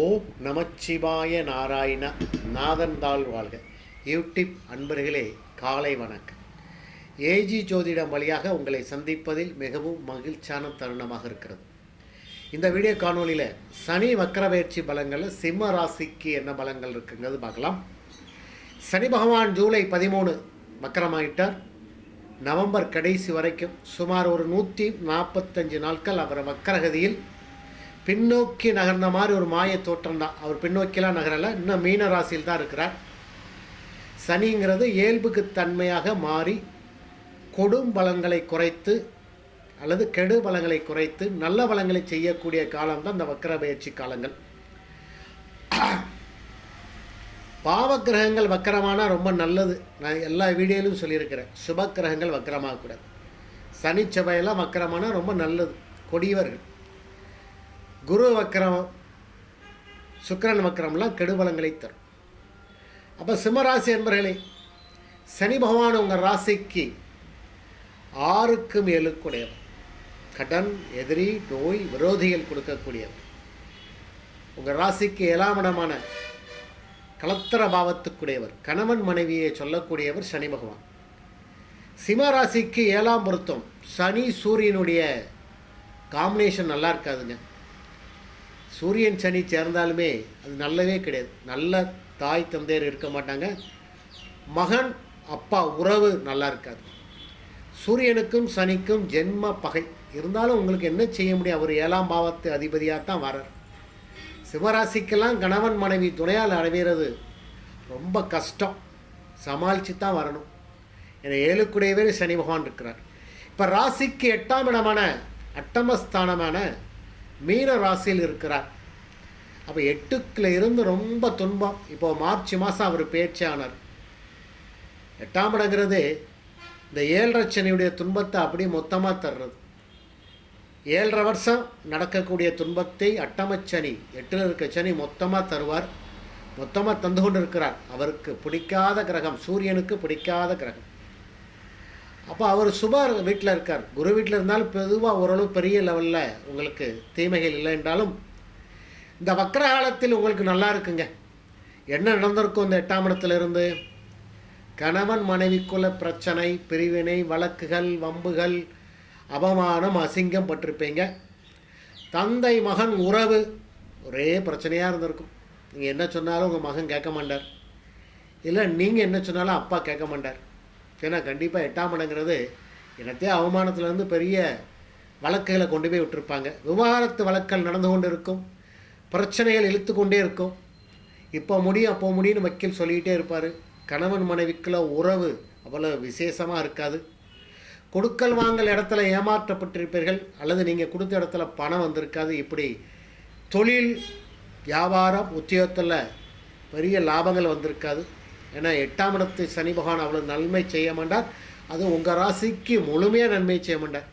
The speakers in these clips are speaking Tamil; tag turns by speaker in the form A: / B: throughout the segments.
A: ஓம் நமச்சிவாய நாராயண நாதன்தாள் வாழ்க. யூடியூப் அன்பர்களே காலை வணக்கம். ஏஜி ஜோதிடம் வழியாக உங்களை சந்திப்பதில் மிகவும் மகிழ்ச்சியான தருணமாக இருக்கிறது. இந்த வீடியோ காணொலியில் சனி வக்கரபயிற்சி பலங்களில் சிம்ம ராசிக்கு என்ன பலங்கள் இருக்குங்கிறது பார்க்கலாம். சனி பகவான் ஜூலை பதிமூணு வக்கரமாயிட்டார். நவம்பர் கடைசி வரைக்கும் சுமார் ஒரு நூற்றி நாற்பத்தஞ்சு நாட்கள் அவர் வக்கரகதியில் பின்னோக்கி நகர்ந்த மாதிரி ஒரு மாய தோற்றம் தான். அவர் பின்னோக்கிலாம் நகரலை. இன்னும் மீன ராசியில் தான் இருக்கிறார். சனிங்கிறது இயல்புக்கு தன்மையாக மாறி கொடும் பலங்களை குறைத்து அல்லது கெடு பலங்களை குறைத்து நல்ல பலங்களை செய்யக்கூடிய காலம் தான் இந்த வக்கர பயிற்சி காலங்கள். பாவ கிரகங்கள் வக்கரமானா ரொம்ப நல்லது. நான் எல்லா வீடியோலையும் சொல்லியிருக்கிறேன். சுப கிரகங்கள் வக்கரமாகக்கூடாது. சனி செவ்வாயெல்லாம் வக்கரமானா ரொம்ப நல்லது. கொடியவர்கள். குரு வக்கரம் சுக்கிரன் வக்கரம்லாம் கெடுபலங்களை தரும். அப்போ சிம்மராசி என்பர்களே சனி பகவான் உங்கள் ராசிக்கு ஆறுக்கும் ஏழுக்குடையவர். கடன் எதிரி நோய் விரோதிகள் கொடுக்கக்கூடியவர். உங்கள் ராசிக்கு ஏழாம் இடமான கலத்தர பாவத்துக்குடையவர். கணவன் மனைவியை சொல்லக்கூடியவர் சனி பகவான். சிம்ம ராசிக்கு ஏழாம் பொருத்தம். சனி சூரியனுடைய காம்பினேஷன் நல்லா இருக்காதுங்க. சூரியன் சனி சேர்ந்தாலுமே அது நல்லவே கிடையாது. நல்ல தாய் தந்தையர் இருக்க மாட்டாங்க. மகன் அப்பா உறவு நல்லா இருக்காது. சூரியனுக்கும் சனிக்கும் ஜென்ம பகை. இருந்தாலும் உங்களுக்கு என்ன செய்ய முடியும்? அவர் ஏழாம் பாவத்து அதிபதியாக தான் வரார் சிவராசிக்கெல்லாம் கணவன் மனைவி துணையால் அடைகிறது ரொம்ப கஷ்டம். சமாளித்து தான் வரணும். என ஏழுக்குடையவே சனி பகவான் இருக்கிறார். இப்போ ராசிக்கு எட்டாம் இடமான அட்டமஸ்தானமான மீன ராசியில் இருக்கிறார். அப்போ எட்டுக்குள்ள இருந்து ரொம்ப துன்பம். இப்போது மார்ச் மாதம் அவர் பேச்சானார். எட்டாம் இடங்கிறது இந்த ஏழரை சனியுடைய துன்பத்தை அப்படியே மொத்தமாக தர்றது. ஏழரை வருஷம் நடக்கக்கூடிய துன்பத்தை அட்டமச்சனி எட்டில் இருக்க சனி மொத்தமாக தருவார். மொத்தமாக தந்து கொண்டு இருக்கிறார் அவருக்கு பிடிக்காத கிரகம் சூரியனுக்கு பிடிக்காத கிரகம். அப்போ அவர் சுபா வீட்டில் இருக்கார். குரு வீட்டில் இருந்தாலும் பொதுவாக ஓரளவு பெரிய லெவலில் உங்களுக்கு தீமைகள் இல்லை என்றாலும் இந்த வக்கரகாலத்தில் உங்களுக்கு நல்லா இருக்குங்க. என்ன நடந்திருக்கும் இந்த எட்டாம் இடத்துல இருந்து கணவன் மனைவிக்குள்ள பிரச்சனை பிரிவினை வழக்குகள் வம்புகள் அவமானம் அசிங்கம் பட்டிருப்பீங்க. தந்தை மகன் உறவு ஒரே பிரச்சனையாக இருந்திருக்கும். நீங்கள் என்ன சொன்னாலும் உங்கள் மகன் கேட்க மாட்டார். இல்லை நீங்கள் என்ன சொன்னாலும் அப்பா கேட்க மாட்டார். ஏன்னா கண்டிப்பாக எட்டாம் இடங்கிறது எனத்தே அவமானத்துலேருந்து பெரிய வழக்குகளை கொண்டு போய் விட்டுருப்பாங்க. விவகாரத்து வழக்கல் நடந்து கொண்டு இருக்கும் பிரச்சனைகள் இழுத்து கொண்டே இருக்கும். இப்போ முடியும் அப்போ முடியும்னு வக்கீல் சொல்லிக்கிட்டே இருப்பார். கணவன் மனைவிக்குள்ள உறவு அவ்வளோ விசேஷமாக இருக்காது. கொடுக்கல் வாங்கல் இடத்துல ஏமாற்றப்பட்டிருப்பீர்கள். அல்லது நீங்கள் கொடுத்த இடத்துல பணம் வந்திருக்காது. இப்படி தொழில் வியாபாரம் உத்தியோகத்தில் பெரிய லாபங்கள் வந்திருக்காது. ஏன்னா எட்டாம் இடத்து சனி பகவான் அவ்வளோ நன்மை செய்ய மாட்டார். அது உங்கள் ராசிக்கு முழுமையாக நன்மை செய்ய மாட்டார்.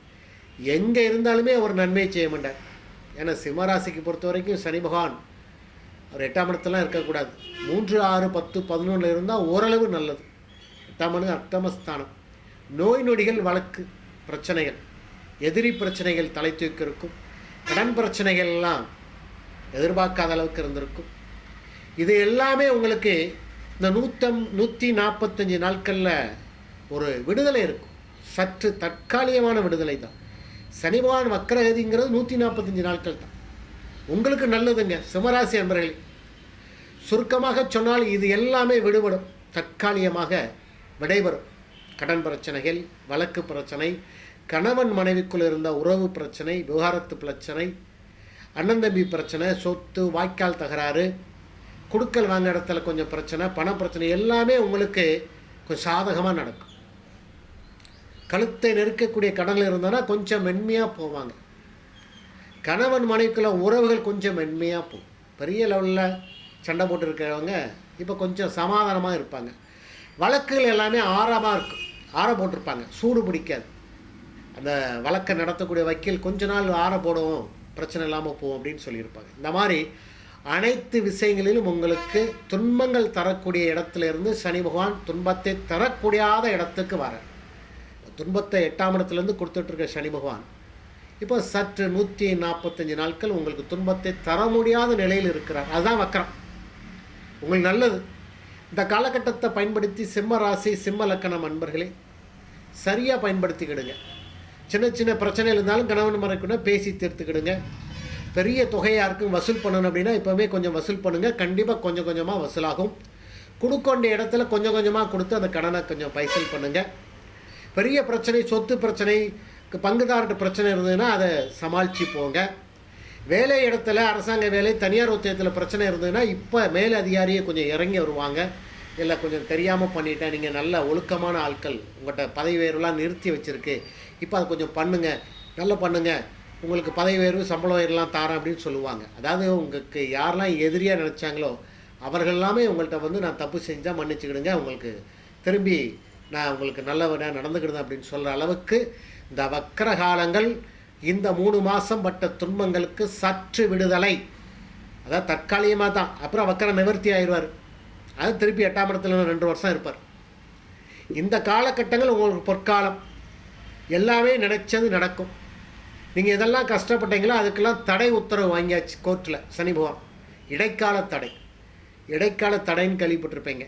A: எங்கே இருந்தாலுமே அவர் நன்மை செய்ய மாட்டார். ஏன்னா சிம்மராசிக்கு பொறுத்த வரைக்கும் சனி பகவான் அவர் எட்டாம் இடத்துலாம் இருக்கக்கூடாது. மூன்று ஆறு பத்து பதினொன்றில் இருந்தால் ஓரளவு நல்லது. எட்டாம் இடம் அர்த்தமஸ்தானம். நோய் நொடிகள் வழக்கு பிரச்சனைகள் எதிரி பிரச்சனைகள் தலை தூக்கி இருக்கும். கடன் பிரச்சனைகள் எல்லாம் எதிர்பார்க்காத அளவுக்கு இருந்திருக்கும். இது எல்லாமே உங்களுக்கு இந்த நூற்றம் நூற்றி நாற்பத்தஞ்சு நாட்களில் ஒரு விடுதலை இருக்கும். சற்று தற்காலிகமான விடுதலை தான். சனி பகவான் வக்கரகதிங்கிறது நூற்றி நாற்பத்தஞ்சு நாட்கள் தான். உங்களுக்கு நல்லதுங்க சிம்மராசி அன்பர்களே. சுருக்கமாக சொன்னால் இது எல்லாமே விடுபடும். தற்காலிகமாக விடைபெறும். கடன் பிரச்சனைகள் வழக்கு பிரச்சனை கணவன் மனைவிக்குள் இருந்த உறவு பிரச்சனை விவகாரத்து பிரச்சனை அண்ணன் தம்பி பிரச்சனை சொத்து வாய்க்கால் தகராறு கொடுக்கல் வாங்க இடத்துல கொஞ்சம் பிரச்சனை பண பிரச்சனை எல்லாமே உங்களுக்கு கொஞ்சம் சாதகமாக நடக்கும். கழுத்தை நெருக்கக்கூடிய கடனில் இருந்தோன்னா கொஞ்சம் மென்மையாக போவாங்க. கணவன் மனைவிக்குள்ள உறவுகள் கொஞ்சம் மென்மையாக போகும். பெரிய லெவலில் சண்டை போட்டு இருக்கிறவங்க இப்போ கொஞ்சம் சமாதானமாக இருப்பாங்க. வழக்குகள் எல்லாமே ஆறாமாக இருக்கும். ஆற போட்டிருப்பாங்க. சூடு பிடிக்காது. அந்த வழக்கை நடத்தக்கூடிய வக்கீல் கொஞ்ச நாள் ஆற போடுவோம் பிரச்சனை இல்லாமல் போவோம் அப்படின்னு சொல்லியிருப்பாங்க. இந்த மாதிரி அனைத்து விஷயங்களிலும் உங்களுக்கு துன்பங்கள் தரக்கூடிய இடத்துல இருந்து சனி பகவான் துன்பத்தை தரக்கூடியாத இடத்துக்கு வர துன்பத்தை எட்டாம் இடத்துலேருந்து கொடுத்துட்ருக்க சனி பகவான். இப்போ சற்று நூற்றி நாற்பத்தஞ்சு நாட்கள் உங்களுக்கு துன்பத்தை தர முடியாத நிலையில் இருக்கிறார். அதுதான் வக்கரம். உங்களுக்கு நல்லது. இந்த காலகட்டத்தை பயன்படுத்தி சிம்ம ராசி சிம்ம லக்கணம் அன்பர்களே சரியாக பயன்படுத்திக்கிடுங்க. சின்ன சின்ன பிரச்சனை இருந்தாலும் கணவன் மறைக்குன்னா பேசி தீர்த்துக்கிடுங்க. பெரிய தொகையாக இருக்கும் வசூல் பண்ணணும் அப்படின்னா இப்போவே கொஞ்சம் வசூல் பண்ணுங்கள் கண்டிப்பாக கொஞ்சம் கொஞ்சமாக வசூலாகும். கொடுக்க வேண்டிய இடத்துல கொஞ்சம் கொஞ்சமாக கொடுத்து அந்த கடனை கொஞ்சம் பைசல் பண்ணுங்கள் பெரிய பிரச்சனை சொத்து பிரச்சனை பங்குதாரர்கிட்ட பிரச்சனை இருந்ததுன்னா அதை சமாளித்து போங்க. வேலை இடத்துல அரசாங்க வேலை தனியார் உத்தியத்தில் பிரச்சனை இருந்ததுன்னா இப்போ மேல் அதிகாரியே கொஞ்சம் இறங்கி வருவாங்க. இல்லை கொஞ்சம் தெரியாமல் பண்ணிட்டேன் நீங்கள் நல்ல ஒழுக்கமான ஆட்கள். உங்கள்கிட்ட பதவி உயர்வுலாம் நிறுத்தி வச்சுருக்கு. இப்போ அதை கொஞ்சம் பண்ணுங்கள் நல்லா பண்ணுங்கள் உங்களுக்கு பதவி உயர்வு சம்பள உயர்வுலாம் தாரேன் அப்படின்னு சொல்லுவாங்க. அதாவது உங்களுக்கு யாரெல்லாம் எதிரியாக நினச்சாங்களோ அவர்கள் எல்லாமே உங்கள்கிட்ட வந்து நான் தப்பு செஞ்சால் மன்னிச்சுக்கிடுங்க உங்களுக்கு திரும்பி நான் உங்களுக்கு நல்லவனாக நடந்துக்கிடுதேன் அப்படின்னு சொல்கிற அளவுக்கு இந்த வக்கர காலங்கள் இந்த மூணு மாதம் பட்ட துன்பங்களுக்கு சற்று விடுதலை. அதாவது தற்காலிகமாக தான். அப்புறம் வக்கர நிவர்த்தி ஆயிடுவார். அது திருப்பி எட்டாம் இடத்துல ரெண்டு வருஷம் இருப்பார். இந்த காலகட்டங்கள் உங்களுக்கு பொற்காலம். எல்லாமே நினைச்சது நடக்கும். நீங்கள் எதெல்லாம் கஷ்டப்பட்டீங்களோ அதுக்கெல்லாம் தடை உத்தரவு வாங்கியாச்சு கோர்ட்டில் சனி பகவான். இடைக்கால தடை. இடைக்கால தடைன்னு கேள்விப்பட்டிருப்பீங்க.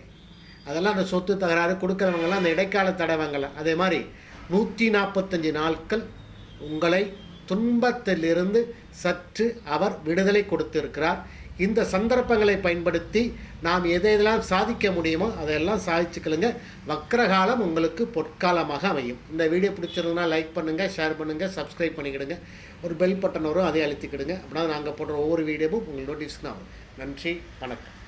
A: அதெல்லாம் அந்த சொத்து தகராறு கொடுக்குறவங்கெல்லாம் அந்த இடைக்கால தடை வாங்கலை. அதே மாதிரி நூற்றி நாற்பத்தஞ்சு நாட்கள் உங்களை துன்பத்திலிருந்து சற்று அவர் விடுதலை கொடுத்திருக்கிறார். இந்த சந்தர்ப்பங்களை பயன்படுத்தி நாம் எதை எதெல்லாம் சாதிக்க முடியுமோ அதையெல்லாம் சாதிச்சுக்கலுங்க. வக்கரகாலம் உங்களுக்கு பொற்காலமாக அமையும். இந்த வீடியோ பிடிச்சிருந்தா லைக் பண்ணுங்கள் ஷேர் பண்ணுங்கள் சப்ஸ்கிரைப் பண்ணிக்கிடுங்க. ஒரு பெல் பட்டன் வரும் அதை அழுத்திக்கிடுங்க. அப்படின்னா நாங்கள் போடுற ஒவ்வொரு வீடியோவும் உங்களுக்கு நோட்டீஸ்க்கு ஆகும் நன்றி வணக்கம்.